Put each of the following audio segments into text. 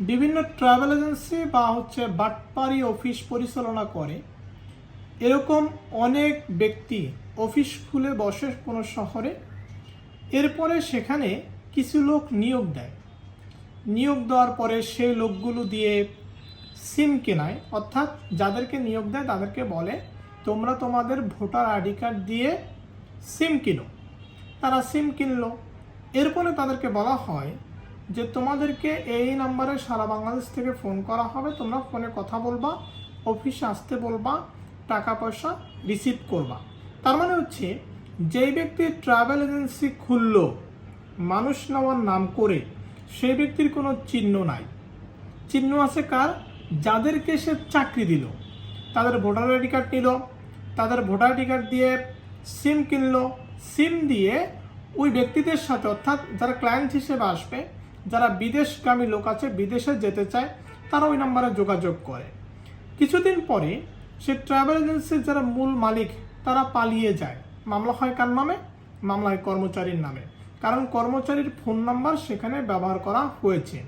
বিভিন্ন travel agency বা হচ্ছে বাটপারি অফিস পরিচালনা করে। এরকম অনেক ব্যক্তি অফিস খুলে বসে কোনো শহরে। এরপরে সেখানে কিছু লোক নিয়োগ দেয়। নিয়োগ দেওয়ার পরে সেই লোকগুলো দিয়ে সিম কেনায়। অর্থাৎ যাদেরকে নিয়োগ দেয় তাদেরকে বলে, তোমরা তোমাদের ভোটার আইডি কার্ড দিয়ে সিম কিনো। তারা সিম কিনলো। এরপরে তাদেরকে বলা হয় যে তোমাদেরকে এই নাম্বারে সারা বাংলাদেশ থেকে ফোন করা হবে, তোমরা ফোনে কথা বলবা, অফিসে আসতে বলবা, টাকা পয়সা রিসিভ করবা। তার মানে হচ্ছে, যেই ব্যক্তি ট্রাভেল এজেন্সি খুললো, মানুষ নেওয়ার নাম করে, সেই ব্যক্তির কোনো চিহ্ন নাই। চিহ্ন আছে কার? যাদেরকে সে চাকরি দিল। তাদের ভোটার আইডি কার্ড নিল, তাদের ভোটার আইডি কার্ড দিয়ে সিম কিনলো সিম দিয়ে ওই ব্যক্তিদের সাথে, অর্থাৎ যারা ক্লায়েন্ট হিসেবে আসবে যারা বিদেশগামী লোক আছে, বিদেশে যেতে চায়, তারা ওই নাম্বারে যোগাযোগ করে। কিছুদিন পরে সে ট্রাভেল এজেন্সির যারা মূল মালিক, তারা পালিয়ে যায়। মামলা হয় কার নামে? মামলা হয় কর্মচারীর নামে। কারণ কর্মচারীর ফোন নাম্বার সেখানে ব্যবহার করা হয়েছে।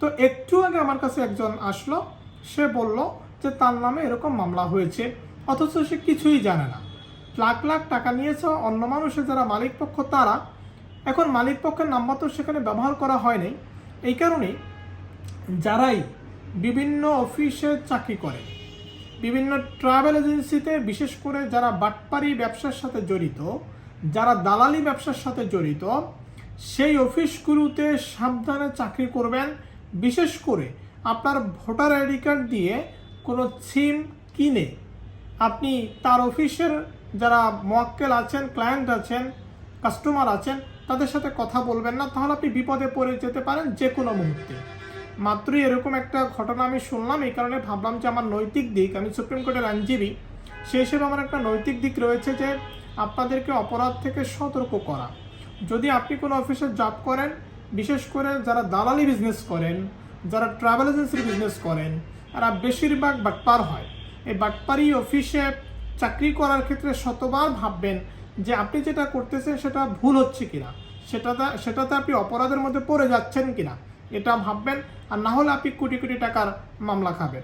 তো একটু আগে আমার কাছে একজন আসলো, সে বলল যে তার নামে এরকম মামলা হয়েছে, অথচ সে কিছুই জানে না। লাখ লাখ টাকা নিয়েছে অন্য মানুষের যারা মালিক পক্ষ, তারা এখন মালিক পক্ষের নাম্বার তো সেখানে ব্যবহার করা হয়নি। এই কারণেই যারাই বিভিন্ন অফিসে চাকরি করে, বিভিন্ন ট্রাভেল এজেন্সিতে, বিশেষ করে যারা বাটপারি ব্যবসার সাথে জড়িত, যারা দালালি ব্যবসার সাথে জড়িত, সেই অফিসগুলোতে সাবধানে চাকরি করবেন। বিশেষ করে আপনার ভোটার আইডি কার্ড দিয়ে কোনো সিম কিনে আপনি তার অফিসের যারা মোয়াক্কেল আছেন, ক্লায়েন্ট আছেন কাস্টমার আছেন, তাদের সাথে কথা বলবেন না, তাহলে আপনি বিপদে পড়ে যেতে পারেন যে কোনো মুহূর্তে। মাত্রই এরকম একটা ঘটনা আমি শুনলাম, এই কারণে ভাবলাম যে আমার নৈতিক দিক, আমি সুপ্রিম কোর্টের আইনজীবী সেই হিসেবে আমার একটা নৈতিক দিক রয়েছে যে আপনাদেরকে অপরাধ থেকে সতর্ক করা। যদি আপনি কোনো অফিসে জব করেন, বিশেষ করে যারা দালালি বিজনেস করেন, যারা ট্রাভেল এজেন্সির বিজনেস করেন, তারা বেশিরভাগ বাটপার হয়। এই বাটপারি অফিসে চাকরি করার ক্ষেত্রে শতবার ভাববেন যে আপনি যেটা করতেছেন সেটা ভুল হচ্ছে কিনা? সেটাতে সেটাতে আপনি অপরাধের মধ্যে পড়ে যাচ্ছেন কিনা? এটা ভাববেন আর না হলে আপনি কোটি কোটি টাকার মামলা খাবেন।